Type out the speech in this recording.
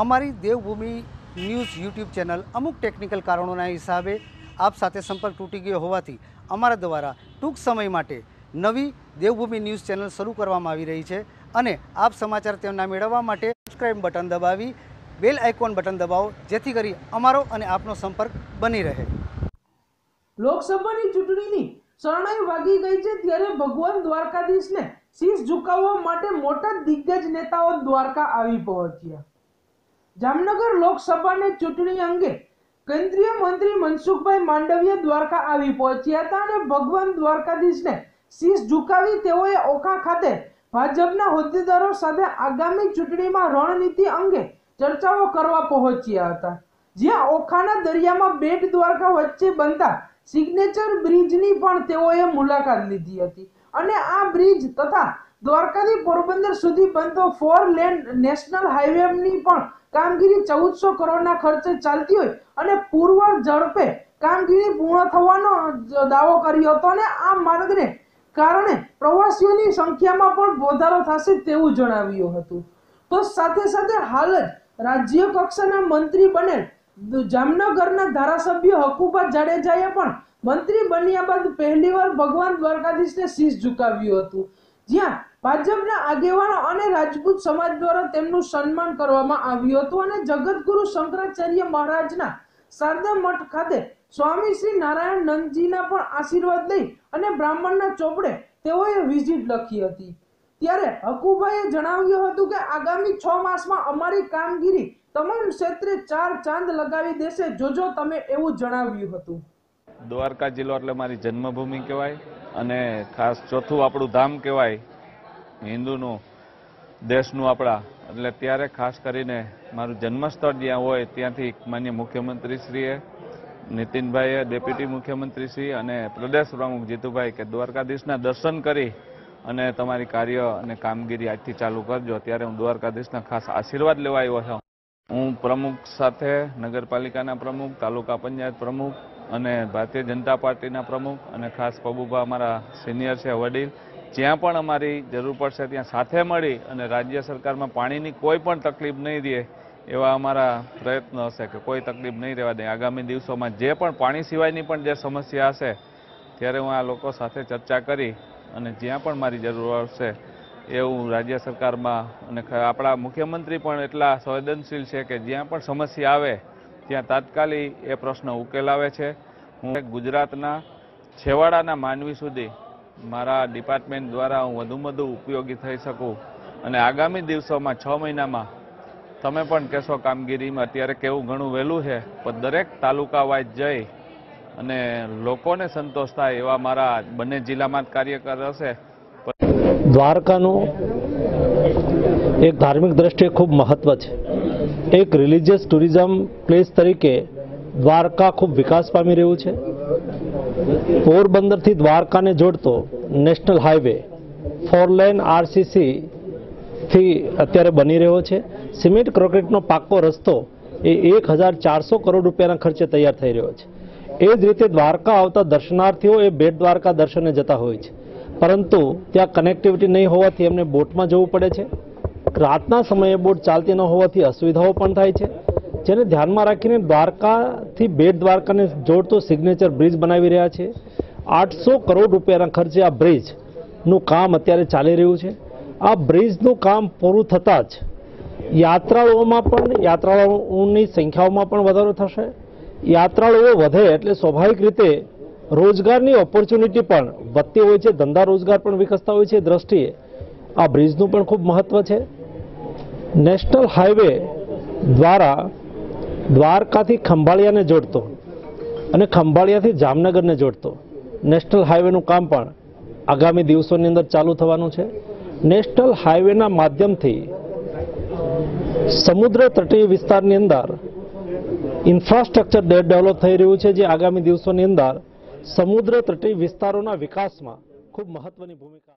અમારી Devbhumi news YouTube channel અમુક technical કારણોના હિસાબે આપ સાથે સંપર્ક તૂટી ગયો હોવાથી અમારા દ્વારા ટૂંક સમય માટે નવી દેવભૂમિ ન્યૂઝ ચેનલ શરૂ કરવામાં આવી રહી છે અને આપ સમાચાર તેમના મેળવવા માટે સબસ્ક્રાઇબ બટન દબાવી બેલ આઇકોન બટન દબાવો, જેથી કરી અમારો અને આપનો સંપર્ક બની રહે. લોકસભાની ચૂંટણીની શરણાઈ વાગી ગઈ છે ત્યારે ભગવાન દ્વારકાધીશને શીશ ઝુકાવવા માટે મોટા દિગ્ગજ નેતાઓ દ્વારકા આવી પહોંચ્યા. જામનગર લોકસભાની ચૂંટણી અંગે કેન્દ્રીય મંત્રી મનસુખભાઈ માંડવિયા દ્વારકા આવી પહોંચ્યા હતા અને ભગવાન દ્વારકાધીશને શીશ ઝુકાવી તેઓએ ઓખા ખાતે ભાજપના હોદ્દેદારો સાથે આગામી ચૂંટણીમાં રણનીતિ અંગે ચર્ચાઓ કરવા પહોંચ્યા હતા. જ્યાં ઓખાના દરિયામાં બેટ દ્વારકા વચ્ચે બનતા સિગ્નેચર બ્રિજની પણ તેઓએ મુલાકાત લીધી હતી. અને આ બ્રિજ તથા દ્વારકાથી પોરબંદર સુધી બનતો ફોર લેન નેશનલ હાઈવેની પણ કામગીરી ચૌદસો કરોડના ખર્ચે ચાલતી હોય અને પૂર્વ ઝડપે કામગીરી પૂર્ણ થવાનો દાવો કર્યો હતો અને આ માર્ગને કારણે પ્રવાસીઓની સંખ્યામાં પણ વધારો થશે તેવું જણાવ્યું હતું. તો સાથે સાથે હાલ જ રાજ્ય કક્ષાના મંત્રી બનેલ જામનગરના ધારાસભ્ય હકુબા જાડેજાએ પણ મંત્રી બન્યા બાદ પહેલીવાર ભગવાન દ્વારકાધીશને શીશ ઝુકાવ્યું હતું. જ્યાં ભાજપના આગેવાનો અને રાજપૂત સમાજ દ્વારા તેમનું સન્માન કરવામાં આવ્યું હતું અને જગતગુરુ શંકરાચાર્ય મહારાજના શારદા મઠ ખાતે સ્વામી શ્રી નારાયણ નંદજીના પણ આશીર્વાદ લઈ અને બ્રાહ્મણના ચોપડે તેઓએ વિઝિટ લખી હતી. ત્યારે હકુભાઈએ જણાવ્યું હતું કે આગામી છ માસમાં અમારી કામગીરી તમામ ક્ષેત્રે ચાર ચાંદ લગાવી દેશે. જોજો તમે એવું જણાવ્યું હતું. દ્વારકા જિલ્લો એટલે મારી જન્મભૂમિ કહેવાય. અને ખાસ ચોથું આપણું ધામ કહેવાય, હિન્દુનું, દેશનું આપણા. એટલે ત્યારે ખાસ કરીને મારું જન્મસ્થળ જ્યાં હોય ત્યાંથી માન્ય મુખ્યમંત્રીશ્રીએ, નીતિનભાઈએ, ડેપ્યુટી મુખ્યમંત્રીશ્રી અને પ્રદેશ પ્રમુખ જીતુભાઈ કે દ્વારકાધીશના દર્શન કરી અને તમારી કાર્ય અને કામગીરી આજથી ચાલુ કરજો. ત્યારે હું દ્વારકાધીશના ખાસ આશીર્વાદ લેવા આવ્યો છું. હું પ્રમુખ સાથે, નગરપાલિકાના પ્રમુખ, તાલુકા પંચાયત પ્રમુખ અને ભારતીય જનતા પાર્ટીના પ્રમુખ અને ખાસ પબુભા અમારા સિનિયર છે, વડીલ. જ્યાં પણ અમારી જરૂર પડશે ત્યાં સાથે મળી અને રાજ્ય સરકારમાં પાણીની કોઈ પણ તકલીફ નહીં રહે એવા અમારા પ્રયત્નો હશે કે કોઈ તકલીફ નહીં રહેવા દે. આગામી દિવસોમાં જે પણ પાણી સિવાયની પણ જે સમસ્યા હશે, ત્યારે હું આ લોકો સાથે ચર્ચા કરી અને જ્યાં પણ મારી જરૂર હશે એવું રાજ્ય સરકારમાં અને આપણા મુખ્યમંત્રી પણ એટલા સંવેદનશીલ છે કે જ્યાં પણ સમસ્યા આવે ત્યાં તાત્કાલિક એ પ્રશ્ન ઉકેલાવે છે. હું ગુજરાતના છેવાડાના માનવી સુધી મારા ડિપાર્ટમેન્ટ દ્વારા હું વધુમાં વધુ ઉપયોગી થઈ શકું અને આગામી દિવસોમાં છ મહિનામાં તમે પણ કહેશો કામગીરીમાં અત્યારે કેવું ઘણું વહેલું છે, પણ દરેક તાલુકા વાઇઝ જઈ અને લોકોને સંતોષ થાય એવા મારા બંને જિલ્લામાં જ કાર્યકર હશે. દ્વારકાનું એક ધાર્મિક દ્રષ્ટિએ ખૂબ મહત્વ છે. એક રિલિજિયસ ટુરિઝમ પ્લેસ તરીકે દ્વારકા ખૂબ વિકાસ પામી રહ્યું છે. પોરબંદરથી દ્વારકાને જોડતો નેશનલ હાઈવે ફોર લેન આરસીસીથી અત્યારે બની રહ્યો છે. સિમેન્ટ ક્રોકેટનો પાક્કો રસ્તો એ એક હજાર ચારસો કરોડ રૂપિયાના ખર્ચે તૈયાર થઈ રહ્યો છે. એ જ રીતે દ્વારકા આવતા દર્શનાર્થીઓ એ બેટ દ્વારકા દર્શને જતા હોય છે. પરંતુ ત્યાં કનેક્ટિવિટી નહીં હોવાથી એમને બોટમાં જવું પડે છે. રાતના સમયે બોટ ચાલતી ન હોવાથી અસુવિધાઓ પણ થાય છે. જેને ધ્યાનમાં રાખીને દ્વારકાથી બેટ દ્વારકાને જોડતો સિગ્નેચર બ્રિજ બનાવી રહ્યા છે. આઠસો કરોડ રૂપિયાના ખર્ચે આ બ્રિજનું કામ અત્યારે ચાલી રહ્યું છે. આ બ્રિજનું કામ પૂરું થતાં જ યાત્રાળુઓમાં પણ, યાત્રાળુઓની સંખ્યાઓમાં પણ વધારો થશે. યાત્રાળુઓ વધે એટલે સ્વાભાવિક રીતે રોજગારની ઓપોર્ચ્યુનિટી પણ વધતી હોય છે. ધંધા રોજગાર પણ વિકસતા હોય છે દ્રષ્ટિએ. આ બ્રિજનું પણ ખૂબ મહત્વ છે. નેશનલ હાઈવે દ્વારા દ્વારકાથી ખંભાળિયાને જોડતો અને ખંભાળિયાથી જામનગરને જોડતો નેશનલ હાઈવેનું કામ પણ આગામી દિવસોની અંદર ચાલુ થવાનું છે. નેશનલ હાઈવેના માધ્યમથી સમુદ્ર તટીય વિસ્તારની અંદર ઇન્ફ્રાસ્ટ્રક્ચર ડેવલપ થઈ રહ્યું છે જે આગામી દિવસોની અંદર સમુદ્ર તટીય વિસ્તારોના વિકાસમાં ખૂબ મહત્વની ભૂમિકા